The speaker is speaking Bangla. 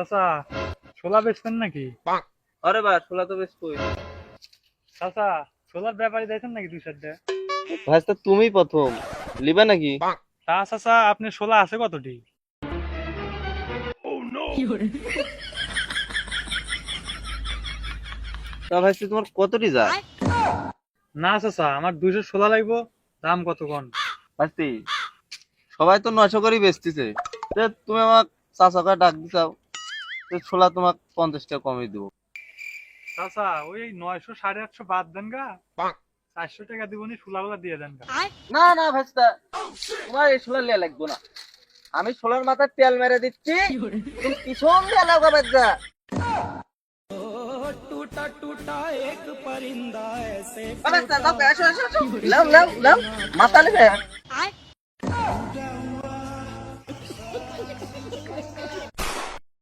চাচা ছোলা বেচতেন নাকি? আরে বা ছোলা তো বেশ কই চাচা ছোলার ব্যাপারে দেখেন নাকি দুই তো তুমি প্রথম। লিবা নাকি? তা চাচা আপনি ছোলা আছে কতটি? তা ভাই তোমার কতটি যায়? না চাচা আমার দুইশো ছোলা লাগবো দাম কত কন? ভাস্তি সবাই তো নয়শো করেই বেচতেছে। তুমি আমার চাচাকে ডাক দিছাও। তো ছোলা তোমাক পঞ্চাশ টাকা কমে দিব। চাচা ওই নয়শো সাড়ে আটশো বাদ দেন গা। চারশো টাকা দিবনি ছোলাগুলা দিয়ে দেন গা। না না ভাস্তা। তোমার এই ছোলা লিয়া লাগবো না। আমি ছোলার মাথায় তেল মেরে দিচ্ছি। তুমি পিছন নেবে